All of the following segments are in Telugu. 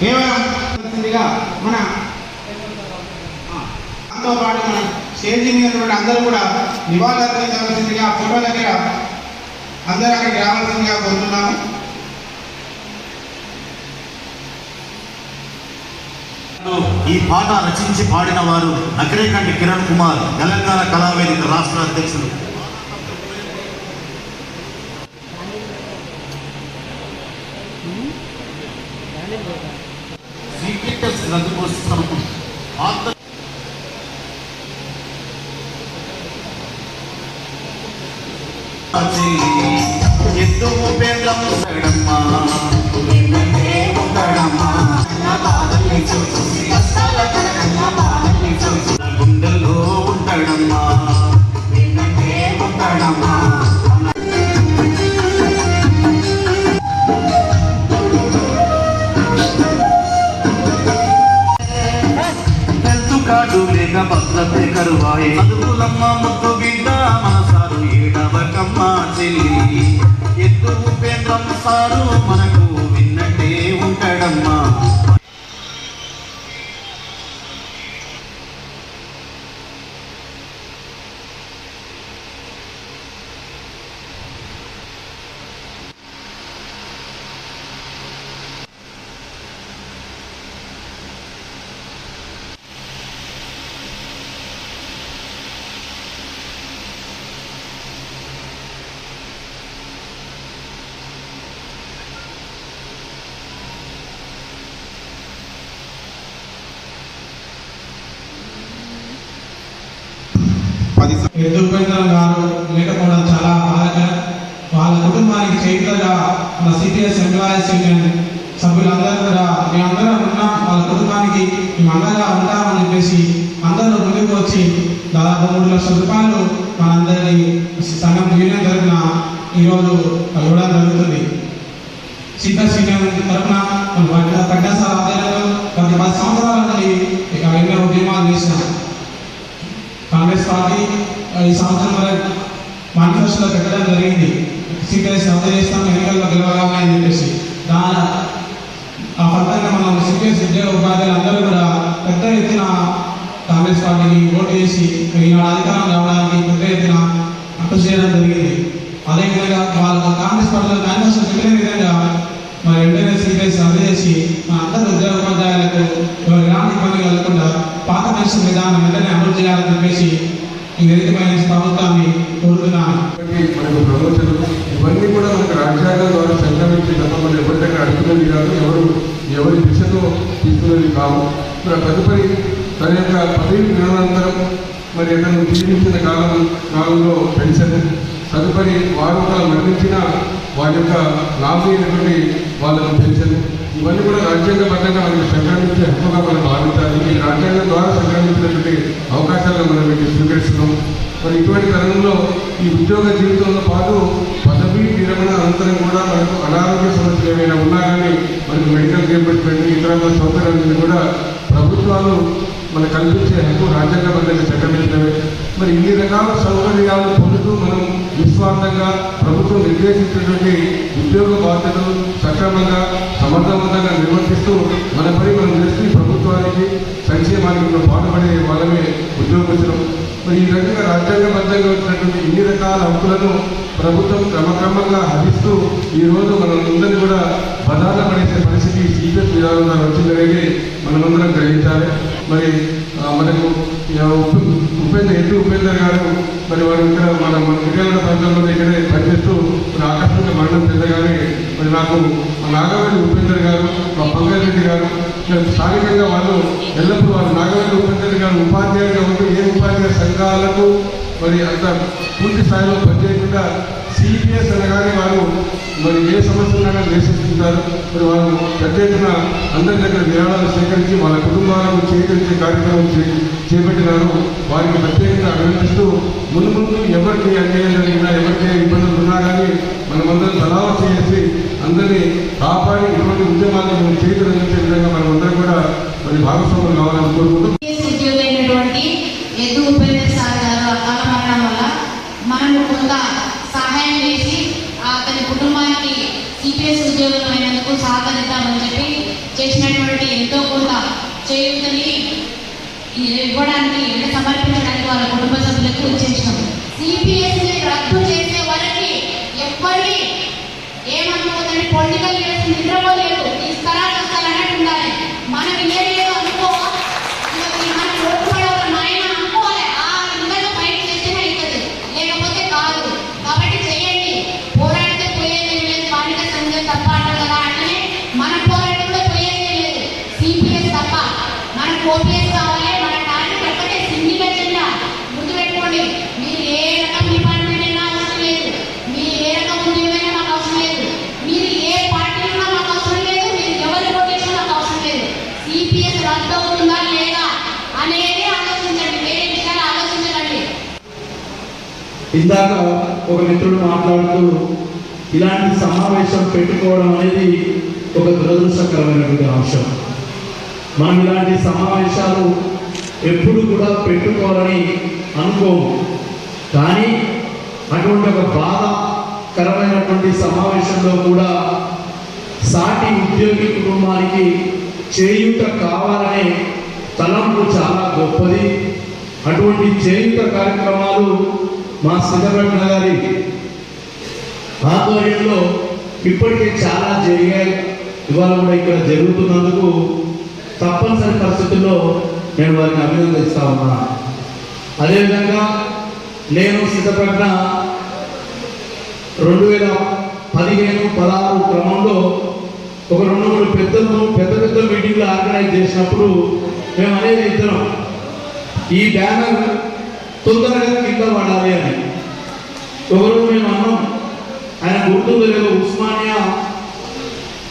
కేవలం మన దాంతో పాటు మన స్టేజ్ మీద అందరూ కూడా నివాళులర్పించవలసిందిగా ఫోటో దగ్గర అందరూ అక్కడికి రావాల్సిందిగా కోరుతున్నాము. ఈ పాట రచించి పాడిన వారు నకరేకంటి కిరణ్ కుమార్ తెలంగాణ కళావేదిక రాష్ట్ర అధ్యక్షులు. సీక్రెట్స్ రద్దు కోసం ఆంధ్ర ఎద్దు ఉపేంద్రం సగడమ్మా లేక కరువాయి. కరువాయే చదువులమ్మ ముద్దు బిడ్డ మనసారు ఏడవకమ్మ చెల్లి. ఎత్తు ఉపేంద్రం సారు మనకు విన్నట్టే ఉంటాడమ్మా. పది ఎదుర్కొంటాం గారు లేకపోవడం చాలా బాధాకరం వాళ్ళ కుటుంబానికి చేతులుగా మన సిపిఎస్ ఎంప్లాయీస్ యూనియన్ సభ్యులందరూ కూడా మేమందరం ఉన్నాం వాళ్ళ కుటుంబానికి మేము అండగా ఉంటామని చెప్పేసి అందరూ ముందుకు వచ్చి దాదాపు మూడు లక్షల రూపాయలు మనందరి సంఘం యూనియన్ తరఫున ఈరోజు ఇవ్వడం జరుగుతుంది. సిపిఎస్ యూనియన్ తరఫున మన కడ్డాసార్ ఆధ్వర్యంలో గత పది సంవత్సరాల నుండి ఇక ఎన్నో పార్టీ ఈ సంవత్సరం వరకు మేనిఫెస్టోలో పెట్టడం జరిగింది. సిపిఎస్ రద్దు చేస్తాం ఎన్నికల్లో గెలవగానే అని చెప్పేసి. దాని ఆ ఫలితంగా మనం సిపిఎస్ ఉద్యోగ ఉపాధ్యాయులు అందరూ కూడా పెద్ద ఎత్తున కాంగ్రెస్ పార్టీకి ఓటు చేసి ఈనాడు అధికారం రావడానికి పెద్ద ఎత్తున అట్టు చేయడం జరిగింది. అదేవిధంగా వాళ్ళ కాంగ్రెస్ పార్టీలో మేనిఫెస్టో చెప్పిన విధంగా మరి వెంటనే సిపిఎస్ రద్దు చేసి మన అందరి ఉద్యోగ ఉపాధ్యాయులకు గ్రామీణ ఎలాంటి ఇబ్బంది కలగకుండా పాత పెన్షన్ విధానం వెంటనే అమలు చేయాలని చెప్పేసి ఈ వేదికపై నుంచి ప్రభుత్వాన్ని కోరుతున్నాను. ఇవన్నీ మనకు ఇవన్నీ కూడా మనకు రాజ్యాంగం ద్వారా సంక్రమించి తప్ప మనం ఎవరి దగ్గర అడుగుతున్నది కాదు ఎవరు ఎవరి దిశతో తీసుకున్నది కావు. తదుపరి తన యొక్క పదవి నిరంతరం మరి అతను జీవించిన కాలం కాలంలో పెన్షన్ తదుపరి వారు కూడా మరణించిన వారి యొక్క లాభమైనటువంటి వాళ్ళకు పెన్షన్. ఇవన్నీ కూడా రాజ్యాంగబద్ధంగా మనకి సంక్రమించే హక్కుగా మనం భావించాలి. ఈ రాజ్యాంగం ద్వారా సంక్రమించినటువంటి అవకాశాలను చేస్తున్నాం. మరి ఇటువంటి తరుణంలో ఈ ఉద్యోగ జీవితంతో పాటు పదవి విరమణ అనంతరం కూడా మనకు అనారోగ్య సమస్యలు ఏమైనా ఉన్నా కానీ మనకు మెడికల్ రియంబర్స్మెంట్ ఇతర సౌకర్యాలను కూడా ప్రభుత్వాలు మన కల్పించే హక్కు రాజ్యాంగబద్ధంగా చట్టమిచ్చినవి మరి ఇన్ని రకాల సౌకర్యాలు పొందుతూ మనం నిస్వార్థంగా ప్రభుత్వం నిర్దేశించినటువంటి ఉద్యోగ బాధ్యతలు సక్రమంగా సమర్థవంతంగా నిర్వర్తిస్తూ మన పని మనం చేసి ప్రభుత్వానికి సంక్షేమానికి మనం పాటుపడే వాళ్ళమే ఉద్యోగస్తులం. మరి ఈ రకంగా రాజ్యాంగబద్ధంగా వచ్చినటువంటి ఇన్ని రకాల హక్కులను ప్రభుత్వం క్రమక్రమంగా హరిస్తూ ఈ రోజు మనందరినీ కూడా బదాన పడేసే పరిస్థితి సీఎస్ విధానం వచ్చిందనేది మనమందరం గ్రహించాలి. మరి మనకు ఉపేంద్ర ఎటు ఉపేంద్ర గారు మరి వారు ఇక్కడ మన మన విజయనగర ప్రాంతంలో ఇక్కడే పనిచేస్తూ మరి ఆకస్మిక మరణం చెందగానే మరి నాకు మా నాగవల్లి ఉపేందర్ గారు మా పంకరెడ్డి గారు స్థానికంగా వాళ్ళు ఎల్లప్పుడూ వారు నాగవల్లి ఉపేంద్ర గారు ఉపాధ్యాయుడిగా ఉంటూ ఏ ఉపాధ్యాయ సంఘాలకు మరి అంత పూర్తి స్థాయిలో పనిచేయకుండా సిపిఎస్ అనగానే వారు మరి ఏ సమస్యలైనా నిరసిస్తుంటారు మరి వాళ్ళు ప్రత్యేకంగా అందరి దగ్గర విరాళాలు సేకరించి వాళ్ళ కుటుంబాలను చేకరించే కార్యక్రమం చేపట్టినారు. వారికి ప్రత్యేకంగా అభినందిస్తూ ముందు ముందు ఎవరికి అన్యాయం జరిగినా ఎవరికి ఇబ్బందులు ఉన్నా కానీ మనమందరం తలావ చేసి అందరినీ కాపాడి ఇటువంటి ఉద్యమాలను చేతులు అందించే విధంగా మనమందరం కూడా మరి భాగస్వాములు కావాలని కోరుకుంటూ ఎద్దు ఉపేంద్ర సార్ గారు అకాల మరణం వల్ల మనము కొంత సహాయం చేసి అతని కుటుంబానికి సిపిఎస్ ఉద్యోగం అయినందుకు సహకరిద్దామని చెప్పి చేసినటువంటి ఎంతో కొంత చేయుతని ఇవ్వడానికి అంటే సమర్పించడానికి వాళ్ళ కుటుంబ సభ్యులకు చేసినాం సిపిఎస్ రద్దు చేసే వరకు ఎవరిని ఏమనుకోదని పొలిటికల్ చేసి నిద్రపోలేదు ఇందాక ఒక మిత్రుడు మాట్లాడుతూ ఇలాంటి సమావేశం పెట్టుకోవడం అనేది ఒక దురదృష్టకరమైనటువంటి అంశం. మనం ఇలాంటి సమావేశాలు ఎప్పుడు కూడా పెట్టుకోవాలని అనుకోము. కానీ అటువంటి ఒక బాధాకరమైనటువంటి సమావేశంలో కూడా సాటి ఉద్యోగి కుటుంబానికి చేయుట కావాలనే తలంపు చాలా గొప్పది. అటువంటి చేయూత కార్యక్రమాలు మా సిద్ధరత్న గారి ఆధ్వర్యంలో ఇప్పటికే చాలా జరిగాయి. ఇవాళ కూడా ఇక్కడ జరుగుతున్నందుకు తప్పనిసరి పరిస్థితుల్లో నేను వారిని అభినందిస్తా ఉన్నా. అదేవిధంగా నేను సిద్ధపడిన రెండు వేల పదిహేను పదహారు క్రమంలో ఒక రెండు మూడు పెద్దలు పెద్ద పెద్ద మీటింగ్లు ఆర్గనైజ్ చేసినప్పుడు మేము అనేది ఇద్దరం. ఈ బ్యానర్ తొందరగా కింద పడాలి అని. ఒకరోజు మేము అన్నాం. ఆయన గుర్తుందో ఉస్మానియా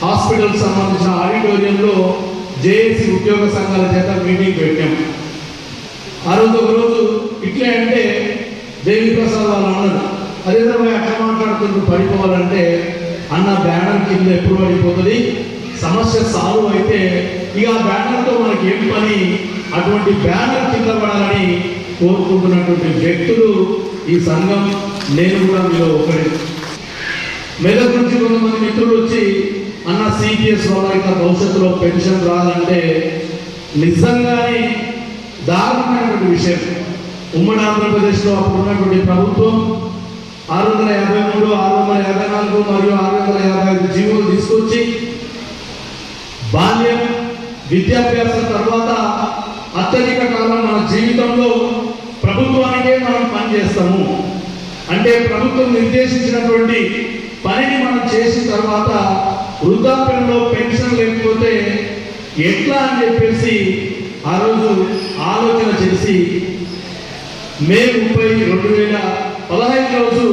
హాస్పిటల్ సంబంధించిన ఆడిటోరియంలో జేఏసీ ఉద్యోగ సంఘాల చేత మీటింగ్ పెట్టాం. ఆ రోజు ఒకరోజు ఇట్లే అంటే దేవి ప్రసాద్ వాళ్ళు అన్నారు అదే విధంగా మాట్లాడుతుంటూ పడిపోవాలంటే అన్న బ్యానర్ కింద ఎప్పుడు పడిపోతుంది? సమస్య సాల్వ్ అయితే ఇక ఆ బ్యానర్తో మనకి ఏం పని? అటువంటి బ్యానర్ కింద పడాలని కోరుకుంటున్నటువంటి వ్యక్తులు ఈ సంఘం నేను కూడా మీలో ఒకటి. మెదక్ నుంచి కొంతమంది మిత్రులు వచ్చి అన్న సిపిఎస్ వల్ల ఇంకా భవిష్యత్తులో పెన్షన్ రాదంటే నిజంగానే దారుణమైనటువంటి విషయం. ఉమ్మడి ఆంధ్రప్రదేశ్లో అప్పుడు ఉన్నటువంటి ప్రభుత్వం ఆరు వందల యాభై మూడు ఆరు వందల యాభై నాలుగు మరియు ఆరు వందల యాభై ఐదు జీవోలు తీసుకొచ్చి బాల్యం విద్యాభ్యాసం తర్వాత అత్యధిక కాలం మన జీవితంలో ప్రభుత్వానికే చేస్తాము. అంటే ప్రభుత్వం నిర్దేశించినటువంటి పనిని మనం చేసిన తర్వాత వృద్ధాప్యంలో పెన్షన్ లేకపోతే ఎట్లా అని చెప్పేసి ఆ రోజు ఆలోచన చేసి మే ముప్పై రెండు వేల పదహైదు రోజు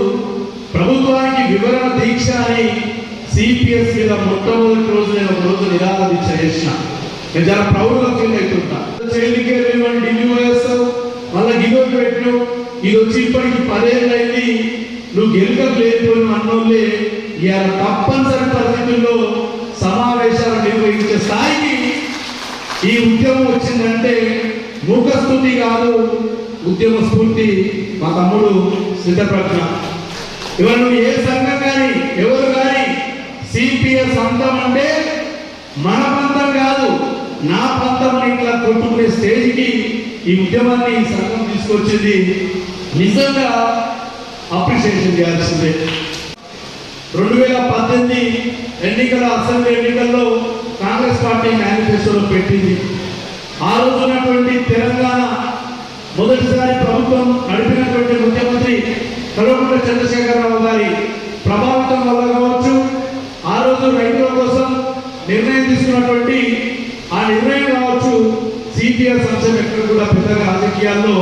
ప్రభుత్వానికి వివరణ దీక్ష అని సిపిఎస్ మీద మొట్టమొదటి రోజు నేను ఒక రోజు నిరాహార దీక్ష చేసిన. నేను చాలా ప్రౌడ్గా ఫీల్ అవుతుంటా. జైలుకి వెళ్ళి వాళ్ళు మళ్ళీ గిన్నోకి పెట్టు ఇది వచ్చి ఇప్పటికి పదేళ్ళైంది నువ్వు గెలుకకు లేకపోయిన అన్నోళ్ళే ఇవాళ తప్పనిసరి పరిస్థితుల్లో సమావేశాలు నిర్వహించే స్థాయికి ఈ ఉద్యమం వచ్చిందంటే మూకస్థుతి కాదు ఉద్యమ స్ఫూర్తి మా తమ్ముడు సిద్ధప్రజ్ఞ. ఇవాళ నువ్వు ఏ సంఘం కానీ ఎవరు కానీ సిపిఎస్ అంతం అంటే మన పంతం కాదు నా పంతం ఇట్లా కొట్టుకునే స్టేజ్కి ఈ ఉద్యమాన్ని ఈ సంఘం తీసుకొచ్చింది నిజంగా అప్రిషియేషన్ చేయాల్సిందే. రెండు వేల పద్దెనిమిది ఎన్నికల అసెంబ్లీ ఎన్నికల్లో కాంగ్రెస్ పార్టీ మేనిఫెస్టోలో పెట్టింది. ఆ రోజున్నటువంటి తెలంగాణ మొదటిసారి ప్రభుత్వం నడిపినటువంటి ముఖ్యమంత్రి కల్వకుంట్ల చంద్రశేఖరరావు గారి ప్రభావితం వల్ల కావచ్చు ఆ రోజు రైతుల కోసం నిర్ణయం తీసుకున్నటువంటి ఆ నిర్ణయం కావచ్చు సిపిఎస్ సంస్థ ఎక్కడ కూడా పెద్దగా రాజకీయాల్లో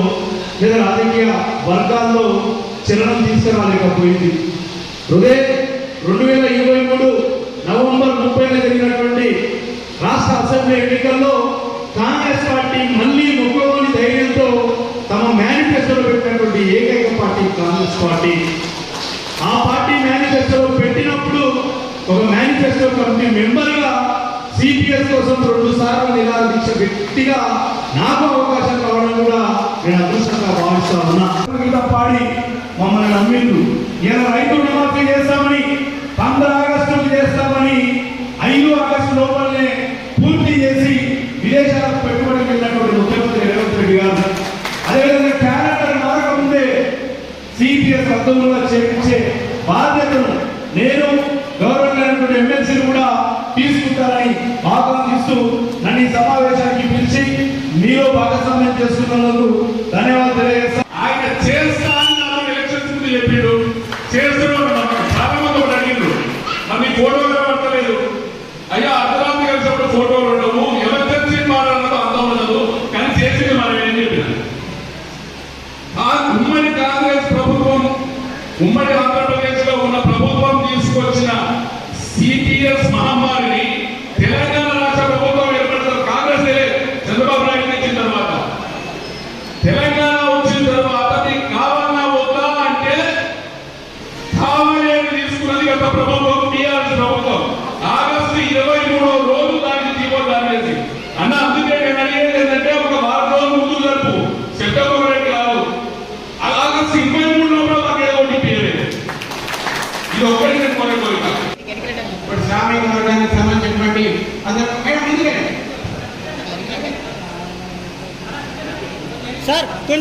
లేదా రాజకీయ వర్గాల్లో చలనం తీసుకురాలేకపోయింది. హృదయ రెండు వేల ఇరవై మూడు నవంబర్ ముప్పైన జరిగినటువంటి రాష్ట్ర అసెంబ్లీ ఎన్నికల్లో కాంగ్రెస్ పార్టీ మళ్ళీ మొక్కలోని ధైర్యంతో తమ మేనిఫెస్టోలో పెట్టినటువంటి ఏకైక పార్టీ కాంగ్రెస్ పార్టీ. ఆ పార్టీ మేనిఫెస్టోలో పెట్టినప్పుడు ఒక మేనిఫెస్టో కమిటీ మెంబర్గా సిపిఎస్ కోసం రెండు సార్లు నిరాదీక్ష వ్యక్తిగా గట్టిగా నాకు అవకాశం కావడం కూడా నేను అదృష్టం భావిస్తా ఉన్నా పాడి మమ్మల్ని నమ్మిండు నేను రైతులు రుణమాఫీ చేస్తామని పంద్ర ఆగస్టుకు చేస్తామని ఐదు ఆగస్టు లోపలనే పూర్తి చేసి విదేశాలకు పెట్టుబడికి వెళ్ళినటువంటి ముఖ్యమంత్రి రేవంత్ రెడ్డి గారు. అదేవిధంగా క్యాలెండర్ మారకముందే సిపిఎస్ రద్దు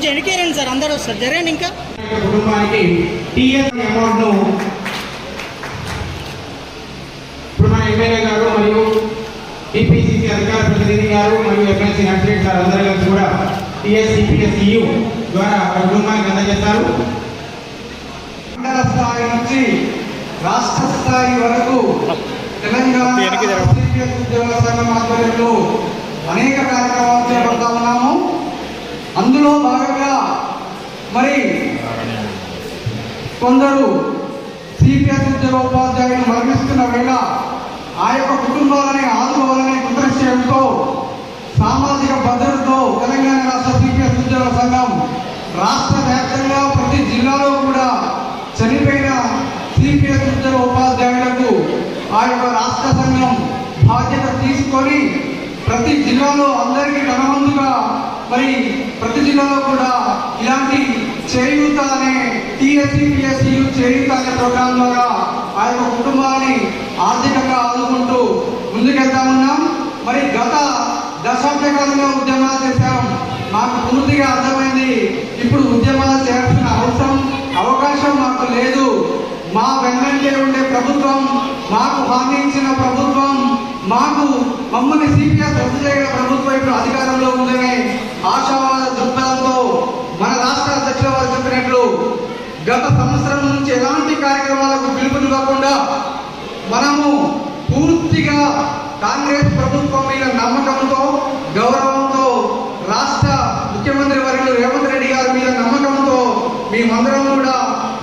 కొంచెం వెనకేరండి సార్ అందరూ వస్తారు. జరగండి ఇంకా. కుటుంబానికి టీఎస్ అమౌంట్ను ఇప్పుడు మన ఎమ్మెల్యే గారు మరియు టీపీసీసీ అధికార ప్రతినిధి గారు మరియు ఎమ్మెల్సీ నర్సిరెడ్డి సార్ అందరూ కలిసి కూడా టీఎస్ ద్వారా కుటుంబానికి అందజేస్తారు. మండల స్థాయి నుంచి రాష్ట్ర స్థాయి వరకు తెలంగాణ ఉద్యోగుల సంఘం ఆధ్వర్యంలో అనేక కార్యక్రమాలు చేపడతా ఉన్నాము. అందులో భాగంగా మరి కొందరు సిపిఎస్ ఉద్యోగ ఉపాధ్యాయులు మరణిస్తున్న వేళ ఆ యొక్క కుటుంబాలని ఆదుకోవాలనే కృతనిశ్చయంతో సామాజిక భద్రతతో తెలంగాణ రాష్ట్ర సిపిఎస్ ఉద్యోగ సంఘం రాష్ట్ర వ్యాప్తంగా ప్రతి జిల్లాలో కూడా చనిపోయిన సిపిఎస్ ఉద్యోగ ఉపాధ్యాయులకు ఆ యొక్క రాష్ట్ర సంఘం బాధ్యత తీసుకొని ప్రతి జిల్లాలో అందరికీ కనవందుగా మరి ప్రతి జిల్లాలో కూడా ఇలాంటి చేయూత అనే టిఎస్సిపిఎస్యు చేయూత అనే ప్రోగ్రాం ద్వారా ఆ యొక్క కుటుంబాన్ని ఆర్థికంగా ఆదుకుంటూ ముందుకెళ్తా ఉన్నాం. మరి గత దశాబ్ద కాలంగా ఉద్యమాలు చేశాం. మాకు పూర్తిగా అర్థమైంది. ఇప్పుడు ఉద్యమాలు చేయాల్సిన అవసరం అవకాశం మాకు లేదు. మా వెన్నంటే ఉండే ప్రభుత్వం మాకు హామీ ఇచ్చిన ప్రభుత్వం మాకు మమ్మల్ని సిపిఎస్ రద్దు చేయగల ప్రభుత్వం ఇప్పుడు అధికారంలో ఉందనే ఆశావాద దృక్పథంతో మన రాష్ట్ర అధ్యక్షుల వారు చెప్పినట్లు గత సంవత్సరం నుంచి ఎలాంటి కార్యక్రమాలకు పిలుపునివ్వకుండా మనము పూర్తిగా కాంగ్రెస్ ప్రభుత్వం మీద నమ్మకంతో గౌరవంతో రాష్ట్ర ముఖ్యమంత్రి వర్యులు రేవంత్ రెడ్డి గారి మీద నమ్మకంతో మేమందరం కూడా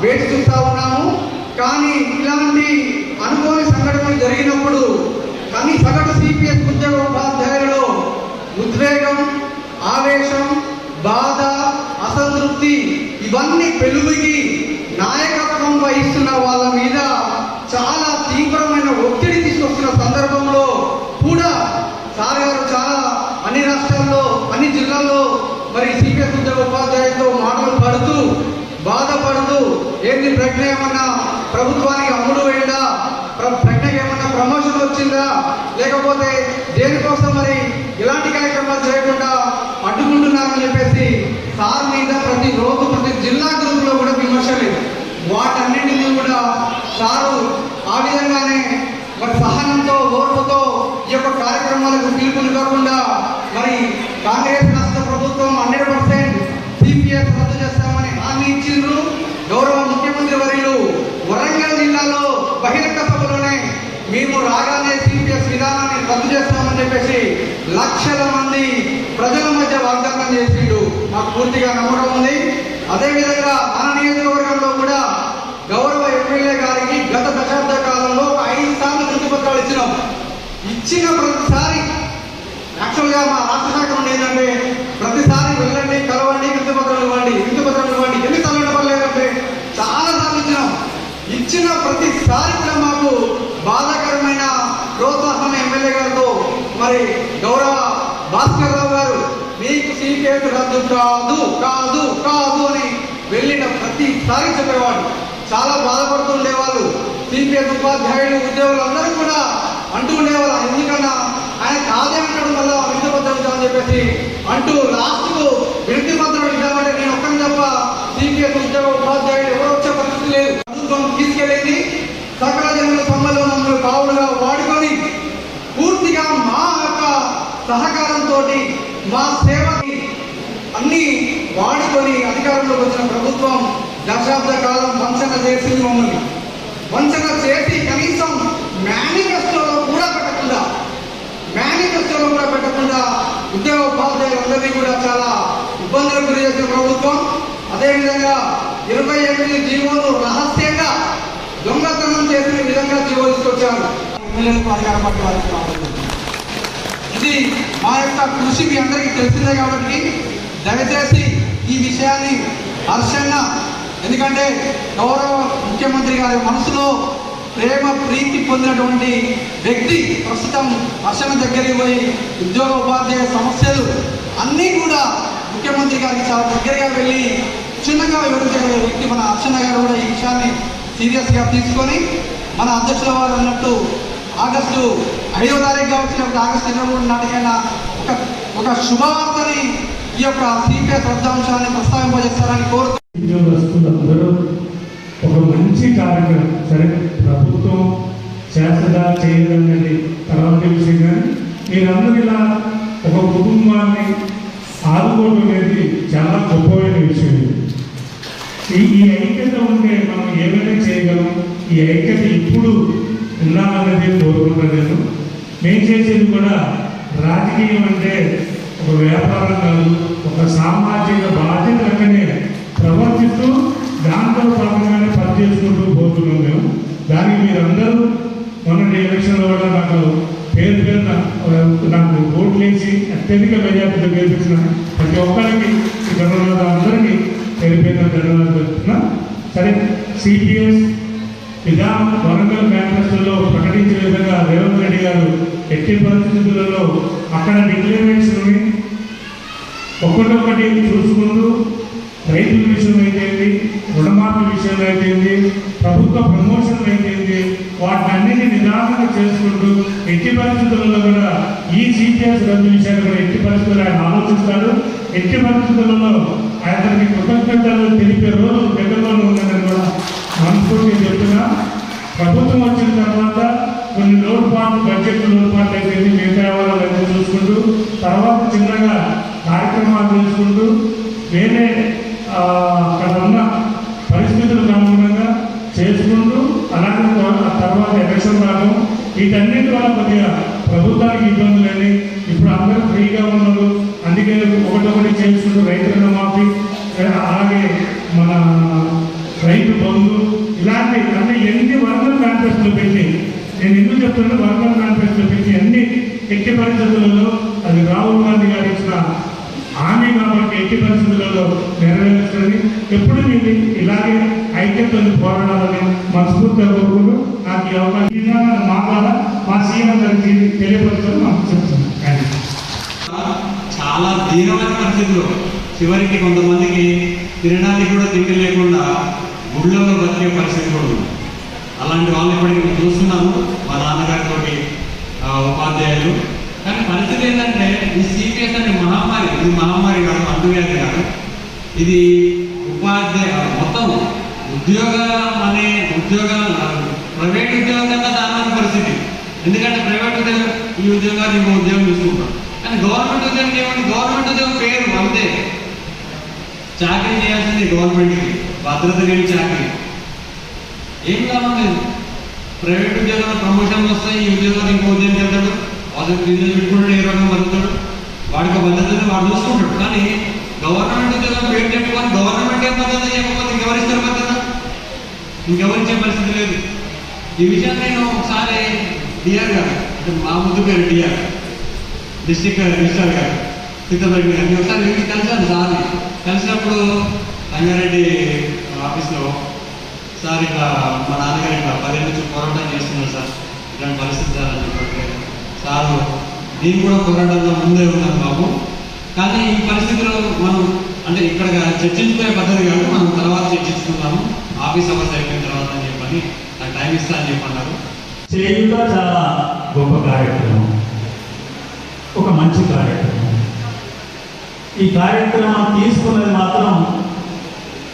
వేచి చూస్తా ఉన్నాము. కానీ ఇలాంటి అనుకోని సంఘటనలు జరిగినప్పుడు కానీ సగటు సిపిఎస్ ఉద్యోగ ఉపాధ్యాయులలో ఉద్వేగం ఆవేశం బాధ అసంతృప్తి ఇవన్నీ పెలుగుకి నాయకత్వం వహిస్తున్న వాళ్ళ మీద చాలా తీవ్రమైన ఒత్తిడి తీసుకొస్తున్న సందర్భంలో కూడా సార్ గారు చాలా అన్ని రాష్ట్రాల్లో అన్ని జిల్లాల్లో మరి సిపిఎస్ ఉద్యోగ ఉపాధ్యాయులతో మాటలు పడుతూ బాధపడుతూ ఏంటి ప్రజ్ఞ ఏమన్నా ప్రభుత్వానికి అమ్ముడు వేయడా? ప్రమోషన్ వచ్చిందా? లేకపోతే దేనికోసం మరి ఇలాంటి కార్యక్రమాలు చేయకుండా అడ్డుకుంటున్నారని చెప్పేసి సార్ మీద ప్రతి రోజు ప్రతి జిల్లా గ్రూపులో కూడా విమర్శలు వాటన్నింటినీ కూడా సారు ఆ విధంగానే మరి సహనంతో ఓర్పుతో ఈ యొక్క కార్యక్రమాలకు పిలుపులు కాకుండా మరి కాంగ్రెస్ రాష్ట్ర ప్రభుత్వం హండ్రెడ్ పర్సెంట్ సిపిఎస్ రద్దు చేస్తామని హామీ ఇచ్చిండ్రు గౌరవ ముఖ్యమంత్రి వర్యులు వరంగల్ జిల్లాలో బహిరంగ సభలోనే మేము రాగానే సిపిఎస్ విధానాన్ని రద్దు చేస్తామని చెప్పేసి లక్షల మంది ప్రజల మధ్య వాగ్దానం చేసిండు. మాకు పూర్తిగా నమ్మకం ఉంది. అదేవిధంగా మన నియోజకవర్గంలో కూడా గౌరవ ఎమ్మెల్యే గారికి గత దశాబ్ద కాలంలో ఐదు సార్లు ప్రతిపత్రాలు ఇచ్చినాం. ఇచ్చిన ప్రతిసారి యాక్చువల్గా మా రాష్ట్ర శాఖ నుండి ఏంటంటే ప్రతిసారి వెళ్ళండి కలవండి వింతపత్రాలు ఇవ్వండి వింతపత్రాలు ఇవ్వండి. ఎన్ని సార్లు ఇవ్వలేదంటే చాలా సార్లు ఇచ్చినాం. ఇచ్చిన ప్రతిసారి కూడా మాకు బాధాకరమైన ప్రోత్సాహం ఎమ్మెల్యే గారితో మరి గౌరవ భాస్కర్ రావు గారు మీకు సీపీఎస్ రద్దు కాదు కాదు కాదు అని వెళ్ళిన ప్రతిసారి చెప్పేవాడు చాలా బాధపడుతుండేవాళ్ళు సిపిఎస్ ఉపాధ్యాయులు ఉద్యోగులు అందరూ కూడా అంటూ ఉండేవాళ్ళు. ఎందుకన్నా? ఆయన కాదే పత్రం అని చెప్పేసి అంటూ లాస్ట్కు వినతి పత్రం ఇద్దామంటే నేను ఒక్కని తప్ప సిపిఎస్ ఉద్యోగ ఉపాధ్యాయుడు ఎవరో వచ్చే పరిస్థితి లేదు ప్రభుత్వం తీసుకెళ్ళింది సకల జనుల సమ్మలో మమ్మల్ని కావులుగా వాడుకొని పూర్తిగా మా యొక్క తోటి మా సేవని అన్ని వాడుకొని అధికారంలోకి వచ్చిన ప్రభుత్వం దశాబ్ద కాలం వంచన చేసింది మమ్మల్ని. వంచన చేసి కనీసం మేనిఫెస్టోలో కూడా పెట్టకుండా మేనిఫెస్టోలో కూడా పెట్టకుండా ఉద్యోగ ఉపాధ్యాయులందరినీ కూడా చాలా ఇబ్బందులకు గురి చేసిన ప్రభుత్వం అదేవిధంగా ఇరవై ఎనిమిది జీవోలు రహస్యంగా దొంగతనం చేసిన విధంగా జీవో తీసుకొచ్చారు. ఎమ్మెల్యేలకు అధికారం పట్టి ఇది మా యొక్క కృషి మీ అందరికీ తెలిసిందే కాబట్టి దయచేసి ఈ విషయాన్ని హర్షంగా ఎందుకంటే గౌరవ ముఖ్యమంత్రి గారి మనసులో ప్రేమ ప్రీతి పొందినటువంటి వ్యక్తి ప్రస్తుతం హర్షణ దగ్గరికి పోయి ఉద్యోగ ఉపాధ్యాయ సమస్యలు అన్నీ కూడా ముఖ్యమంత్రి గారికి చాలా దగ్గరగా వెళ్ళి చిన్నగా వివరించగలిగే వ్యక్తి మన హర్షణ గారు కూడా ఈ విషయాన్ని సీరియస్గా తీసుకొని మన అధ్యక్షుల వారు అన్నట్టు ఆగస్టు ఐదవ తారీఖుగా కావచ్చు ఆగస్టు ఇరవై మూడు నాటికైనా ఒక ఒక శుభవార్తని ఈ యొక్క సిపిఎస్ రద్దాంశాన్ని ప్రస్తావింపజేస్తారని కోరుతున్నారు ఒక మంచి కార్యక్రమం. సరే ప్రభుత్వం చేస్తుందా చేయదనేది తర్వాత విషయం. కానీ మీరందరూ ఇలా ఒక కుటుంబాన్ని ఆదుకోవడం అనేది చాలా గొప్పమైన విషయం. ఈ ఈ ఐక్యత ఉంటే మనం ఏమైనా చేయగలం? ఈ ఐక్యత ఇప్పుడు ఉండాలనేది కోరుకుంటాను నేను మేము చేసేది కూడా రాజకీయం అంటే ఒక వ్యాపారం కాదు ఒక సామాజిక బాధ్యత లెక్కనే ప్రవర్తిస్తూ దాంతో భాగంగానే పనిచేసుకుంటూ పోతున్నాం మేము. దానికి మీరందరూ మొన్నటి ఎలక్షన్లో కూడా నాకు పేరు పేరు నాకు ఓట్లు వేసి అత్యధిక మెజార్టీతో గెలిపించిన ప్రతి ఒక్కరికి ఈ ధన్యవాదాలు అందరికీ పేరు పేరు ధన్యవాదాలు చెప్తున్నా. సరే సిపిఎస్ విధానం వరంగల్ మేనిఫెస్టోలో ప్రకటించిన విధంగా రేవంత్ రెడ్డి గారు ఎట్టి పరిస్థితులలో అక్కడ డిక్లరేషన్ ఒకటొకటి చూసుకుంటూ రైతుల విషయం అయితేంది రుణమాఫీ విషయం అయితేంది ప్రభుత్వ ప్రమోషన్ అయితేంది వాటిని అన్నింటినీ నిదానంగా చేసుకుంటూ ఎట్టి పరిస్థితులలో కూడా ఈ సిపిఎస్ రద్దు విషయాన్ని కూడా ఎట్టి పరిస్థితుల్లో ఆయన ఆలోచిస్తాడు ఎట్టి పరిస్థితులలో ఆయనకి కృతజ్ఞతలు తెలిపే రోజు దగ్గరలోనే ఉందని కూడా మనస్ఫూర్తిగా చెప్తున్నా ప్రభుత్వం వచ్చిన తర్వాత కొన్ని లోటుపాట్లు బడ్జెట్ లోటుపాట్లు అయితే మిగతా వాళ్ళని చూసుకుంటూ తర్వాత చిన్నగా కార్యక్రమాలు చేసుకుంటూ వేరే అక్కడ ఉన్న పరిస్థితులకు అనుగుణంగా చేసుకుంటూ అలాగే తర్వాత ఎలక్షన్ రావడం వీటన్నిటి వల్ల కొద్దిగా ప్రభుత్వానికి ఇబ్బందులని ఇప్పుడు అందరూ ఫ్రీగా ఉన్నారు. అందుకే ఒకటొకటి చేసుకుంటూ రైతుల మాఫీ నేను ఎందుకు చెప్తున్నా వర్గం అన్ని ఎట్టి పరిస్థితులలో అది రాహుల్ గాంధీ గారు ఇచ్చిన హామీ కాబట్టి ఎట్టి పరిస్థితులలో నెరవేరుస్తుంది. ఎప్పుడు మీరు ఇలాగే ఐక్యతో పోరాడాలని మనస్ఫూర్తిగా కోరుకుంటూ నాకు ఈ అవకాశం ఇవ్వాలని మా సీఎం గారికి తెలియపరచాలని నాకు చెప్తున్నాను. చాలా దీనమైన పరిస్థితులు. చివరికి కొంతమందికి తినడానికి కూడా తిండి లేకుండా గుళ్ళలో బతికే పరిస్థితి కూడా ఉంది. అలాంటి వాళ్ళు ఇప్పటికి చూస్తున్నాము ఉపాధ్యాయులు. కానీ పరిస్థితి ఏంటంటే ఈ సిపిఎస్ అనే మహమ్మారి ఇది మహమ్మారి కాదు అంటువ్యాధి కాదు. ఇది ఉపాధ్యాయ మొత్తం ఉద్యోగం అనే ఉద్యోగం ప్రైవేట్ ఉద్యోగం కన్నా దాని పరిస్థితి. ఎందుకంటే ప్రైవేట్ ఉద్యోగం ఈ ఉద్యోగాలు ఇంకో ఉద్యోగం చూసుకుంటాం. కానీ గవర్నమెంట్ ఉద్యోగం ఏమంటే గవర్నమెంట్ ఉద్యోగం పేరు అంతే. చాకరీ చేయాల్సింది గవర్నమెంట్కి. భద్రత లేని చాకరీ. ఏం లాభం లేదు ప్రైవేట్ ఉద్యోగాలు ప్రమోషన్లు వస్తాయి ఈ ఉద్యోగాలు ఇంకో ఉద్యోగం వెళ్తాడు వాళ్ళు బిజినెస్ పెట్టుకుంటాడు ఏ రకంగా బతుకుతాడు? వాడికి భద్రతని వాడు చూసుకుంటాడు కానీ గవర్నమెంట్ ఉద్యోగం పేరు చెప్పుకొని గవర్నమెంట్ ఏం భద్రత చెప్పకపోతే ఇంకెవరిస్తారు భద్రత? ఇంకెవరించే పరిస్థితి లేదు. ఈ విషయాన్ని నేను ఒకసారి డిఆర్ గారు అంటే మా ముద్దు పేరు డిఆర్ డిస్టిక్ రిజిస్టర్ గారు సీతారెడ్డి గారిని ఒకసారి కలిసాను సార్ని. కలిసినప్పుడు రంగారెడ్డి ఆఫీస్లో సార్ ఇట్లా మా నాన్నగారు ఇట్లా పది నుంచి పోరాటం చేస్తున్నారు సార్. ఇలాంటి పరిస్థితి సార్ అని చెప్పంటే సార్ నేను కూడా పోరాటంలో ముందే ఉన్నాను బాబు. కానీ ఈ పరిస్థితిలో మనం అంటే ఇక్కడ చర్చించుకునే పద్ధతి కాదు మనం తర్వాత చర్చించుకుందాము ఆఫీస్ అవర్స్ అయిపోయిన తర్వాత అని చెప్పని నాకు టైం ఇస్తా అని చెప్పన్నారు చేయుట చాలా గొప్ప కార్యక్రమం. ఒక మంచి కార్యక్రమం. ఈ కార్యక్రమం తీసుకున్నది మాత్రం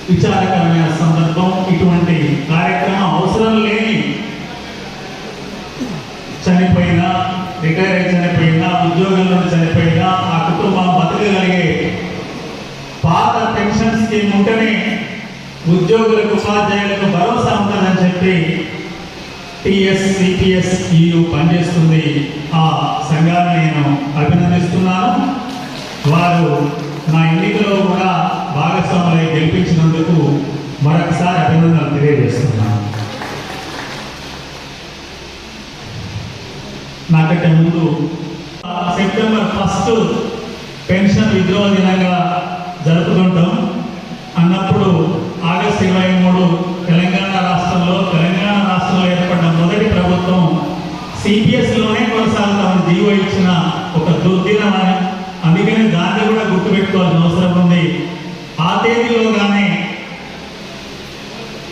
విచారకరమైన సందర్భం ఇటువంటి కార్యక్రమం అవసరం లేని చనిపోయినా రిటైర్ అయి చనిపోయినా ఉద్యోగంలో చనిపోయినా ఆ కుటుంబం బతకగలిగే పాత పెన్షన్ స్కీమ్ ఉంటేనే ఉద్యోగులకు ఉపాధ్యాయులకు భరోసా ఉంటుందని చెప్పి టిఎస్ సిపిఎస్ ఈయు పనిచేస్తుంది. ఆ సంఘాన్ని నేను అభినందిస్తున్నాను. వారు నా ఎన్నికలో కూడా భాగస్వాములై గెలిపించినందుకు మరొకసారి అభినందనలు తెలియజేస్తున్నాను. నాకంటే ముందు సెప్టెంబర్ ఫస్ట్ పెన్షన్ విద్రోహ దినంగా జరుపుకుంటాం. అన్నప్పుడు ఆగస్ట్ ఇరవై మూడు తెలంగాణ రాష్ట్రంలో తెలంగాణ రాష్ట్రంలో ఏర్పడిన మొదటి ప్రభుత్వం సిపిఎస్లోనే కొనసాగుతామని జీవో ఇచ్చిన ఒక దుర్దినం అని అందుకని దాన్ని కూడా గుర్తుపెట్టుకోవాల్సిన అవసరం ఉంది ఆ తేదీలోగానే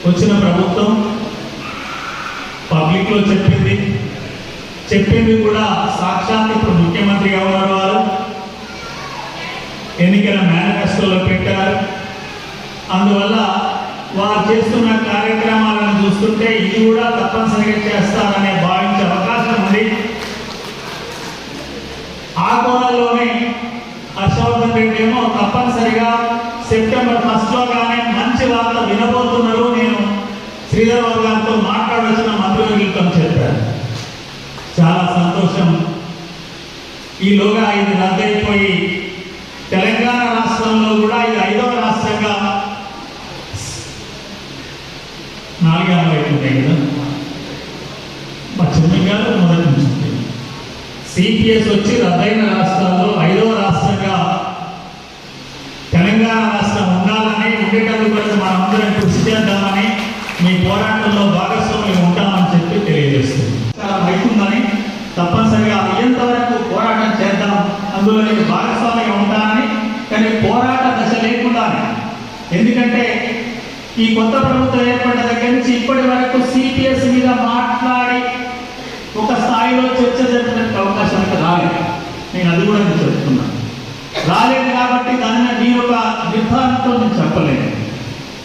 వచ్చిన ప్రభుత్వం పబ్లిక్లో చెప్పింది. చెప్పింది కూడా సాక్షాత్ ఇప్పుడు ముఖ్యమంత్రిగా ఉన్నారు వారు? ఎన్నికల మేనిఫెస్టోలో పెట్టారు. అందువల్ల వారు చేస్తున్న కార్యక్రమాలను చూస్తుంటే ఇది కూడా తప్పనిసరిగా చేస్తారనే భావించే అవకాశం ఉంది. ఆ కోణంలోనే హర్షవర్ధన్ రెడ్డి ఏమో తప్పనిసరిగా సెప్టెంబర్ ఫస్ట్లో కానీ మంచి వార్త వినబోతున్నారు నేను శ్రీధర్ బాబు గారితో మాట్లాడవలసిన మంత్రివర్గీతం చెప్పాను. చాలా సంతోషం. ఈలోగా ఇది రద్దయిపోయి తెలంగాణ రాష్ట్రంలో కూడా ఇది ఐదవ రాష్ట్రంగా నాలుగేళ్ళు అవుతున్నాయి కదా. చిన్న గారు మొదటి నుంచి. సిపిఎస్ వచ్చి రద్దయిన రాష్ట్రాల్లో ఐదవ రాష్ట్రంగా తెలంగాణ రాష్ట్రం ఉండాలని ఉండేటందుకు మనందరం కృషి చేద్దామని మీ పోరాటంలో భాగస్వామ్యం ఉంటామని చెప్పి తెలియజేస్తుంది. చాలా మైకుందని తప్పనిసరిగా అయ్యేంత వరకు పోరాటం చేద్దాం అందులో నేను భాగస్వామ్యం ఉంటానని కానీ పోరాట దశ లేకుండా ఎందుకంటే ఈ కొత్త ప్రభుత్వం ఏర్పడిన దగ్గర నుంచి ఇప్పటి వరకు సిపిఎస్ మీద మాట్లాడి ఒక స్థాయిలో చర్చ జరపడానికి అవకాశం రాలేదు. నేను అది కూడా నేను చెప్తున్నాను రాలేదు కాబట్టి దాన్ని మీద ఒక నిర్ధారణతో నేను చెప్పలేను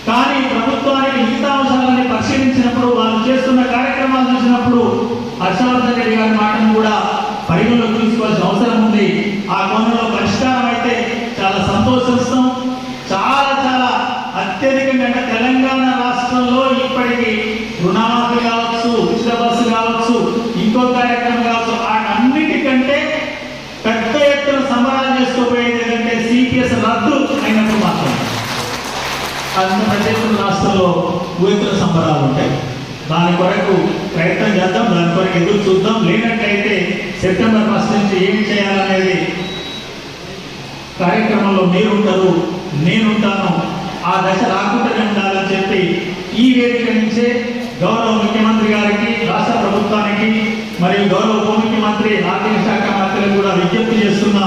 కానీ ప్రభుత్వానికి మిగతా అంశాలని పరిశీలించినప్పుడు వాళ్ళు చేస్తున్న కార్యక్రమాలు చూసినప్పుడు హర్షవర్ధన్ రెడ్డి గారి మాటను కూడా పరిగణలోకి తీసుకోవాల్సిన అవసరం ఉంది. ఆ కోణంలో పరిష్కారం అయితే చాలా సంతోషిస్తాం చాలా చాలా అత్యధికంగా అంటే తెలంగాణ రాష్ట్రంలో ఇప్పటికీ రుణమాఫీ కావచ్చు ఉచిత బస్సు కావచ్చు ఇంకో కార్యక్రమం కావచ్చు వాటన్నిటికంటే పెద్ద ఎత్తున సంబరాలు చేసుకోబోయేది ఏంటంటే సిపిఎస్ రద్దు అయినప్పుడు మాత్రం అన్ని ప్రత్యేక రాష్ట్రంలో ఊహితుల సంబరాలు ఉంటాయి. దాని కొరకు ప్రయత్నం చేద్దాం దాని కొరకు ఎదురు చూద్దాం. లేనట్టయితే సెప్టెంబర్ ఫస్ట్ నుంచి ఏం చేయాలనేది కార్యక్రమంలో మీరుంటారు నేనుంటాను. ఆ దశ రాకుండానే ఉండాలని చెప్పి ఈ వేదిక నుంచే గౌరవ ముఖ్యమంత్రి గారికి రాష్ట్ర ప్రభుత్వానికి మరియు గౌరవ ఉప ముఖ్యమంత్రి ఆర్థిక శాఖ మంత్రులకు కూడా విజ్ఞప్తి చేస్తున్నా.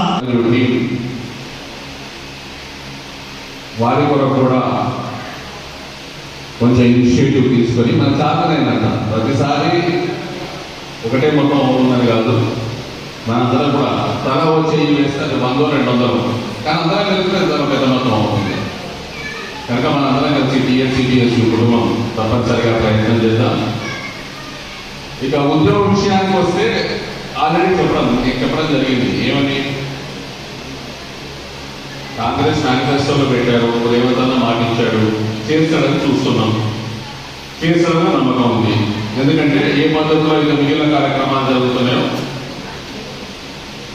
వారి కొరకు కూడా కొంచెం ఇనిషియేటివ్ తీసుకొని మన చాతనైందంట ప్రతిసారి ఒకటే మొత్తం అవుతుందని కాదు. మనందరం కూడా తల వచ్చి ఏం వేస్తే అది వందో రెండు వందలు కానీ అందరం కలిపితే అది పెద్ద మొత్తం అవుతుంది. కనుక మనందరం కలిసి టీఎస్సీటీఎస్ కుటుంబం తప్పనిసరిగా ప్రయత్నం చేద్దాం. ఇక ఉద్యోగ విషయానికి వస్తే ఆల్రెడీ చెప్పడం నేను చెప్పడం జరిగింది. ఏమని? కాంగ్రెస్ మేనిఫెస్టోలో పెట్టారు రేవంత్ అన్న మాట చేస్తాడని చూస్తున్నాం. చేస్తాడని నమ్మకం ఉంది. ఎందుకంటే ఏ పద్ధతిలో అయితే మిగిలిన కార్యక్రమాలు జరుగుతున్నాయో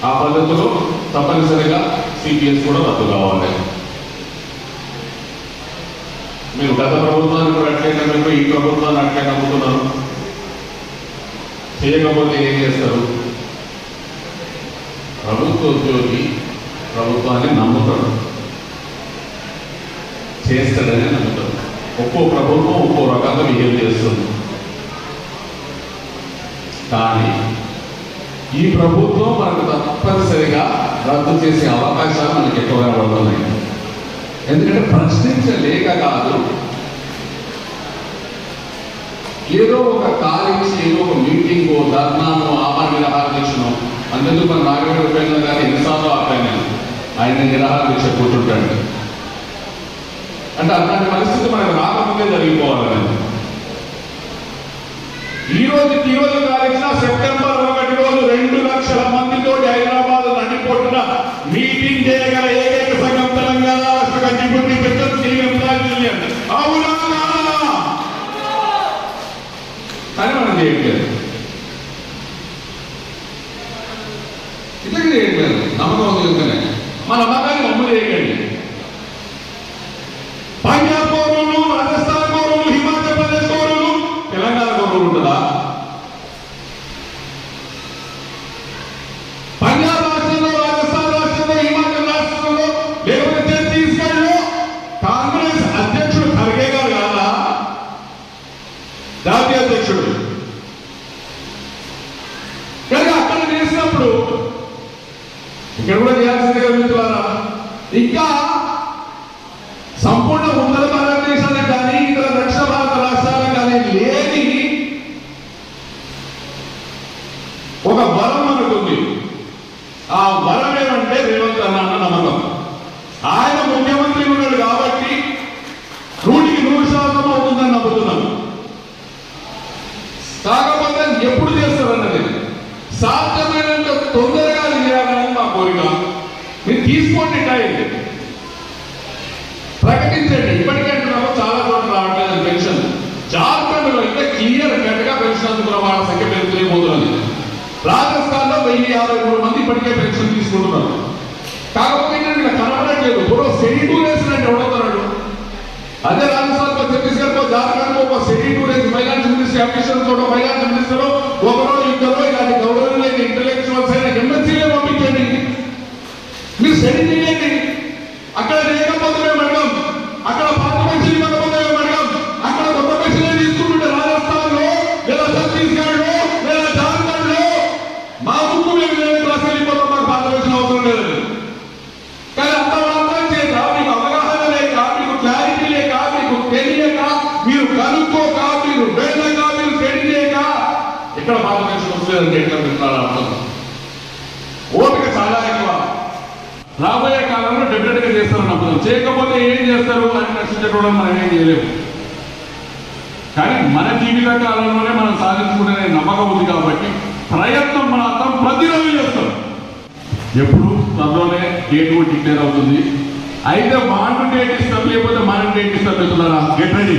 ఆ పద్ధతిలో తప్పనిసరిగా సిపిఎస్ కూడా రద్దు కావాలి. మీరు గత ప్రభుత్వాన్ని కూడా అట్లే నమ్మిన ఈ ప్రభుత్వాన్ని అట్లే నమ్ముతున్నారు. చేయకపోతే ఏం చేస్తారు? ప్రభుత్వ ఉద్యోగి ప్రభుత్వాన్ని నమ్ముతాడు. చేస్తాడని నమ్ముతాడు. ఒక్కో ప్రభుత్వం ఒక్కో రకంగా బిహేవ్ చేస్తుంది. కానీ ఈ ప్రభుత్వం మనకు తప్పనిసరిగా రద్దు చేసే అవకాశాలు మనకి ఎక్కువగా పడుతున్నాయి ఎందుకంటే ప్రశ్నించలేక కాదు. ఏదో ఒక కాలేజ్ ఏదో ఒక మీటింగ్ ధర్నాను ఆహార నిరాహార దీక్షను అందుకు మన నాగవేడు ఉపయోగం కానీ ఎన్నిసార్లు ఆపాను నిరాహార దీక్ష కూర్చుంటాడు అంటే అలాంటి పరిస్థితి మనకు రాకముందే జరిగిపోవాలని ఈ రోజు ఈ రోజు కాలించిన సెప్టెంబర్ ఒకటి రోజు రెండు లక్షల మందితో హైదరాబాద్ నడిపోతున్న మీటింగ్ చేయగల ఏకైక సంఘం తెలంగాణ రాష్ట్ర deputy president Shri employ union అవునా కాదా? కానీ మనం చేయట్లేదు ఇట్లా చేయట్లేదు నమ్మకం ఉంది కనుకనే మన మతాన్ని అమ్ములేయకండి పంజాబ్ మంది యాభై మూడు మంది ఇప్పటికే పెన్షన్ తీసుకుంటున్నారు. కాకపోతే ఇక్కడ లేదు. పూర్వ సెడీ వేసినట్టు ఎవడవుతున్నాడు అదే రాజస్థాన్కో ఛత్తీస్గఢ్కో జార్ఖండ్కో ఒక సెడీ టూరేసి finance minister officials finance minister ఒకరోజు ఇద్దరు పెన్షన్ వస్తలేదంటే ఎట్లా అర్థం ఓపిక చాలా ఎక్కువ. రాబోయే కాలంలో డెఫినెట్గా చేస్తారని నమ్మకం చేయకపోతే ఏం చేస్తారు అని ప్రశ్నించడం మనం ఏం చేయలేము. కానీ మన జీవిత కాలంలోనే మనం సాధించుకునే నమ్మకం ఉంది కాబట్టి ప్రయత్నం మాత్రం ప్రతిరోజు చేస్తాం. ఎప్పుడు? త్వరలోనే డేట్ కూడా డిక్లేర్ అవుతుంది. అయితే వాళ్ళు డేట్ ఇస్తారు లేకపోతే మనం డేట్ ఇస్తారు చెప్తున్నారా? Get ready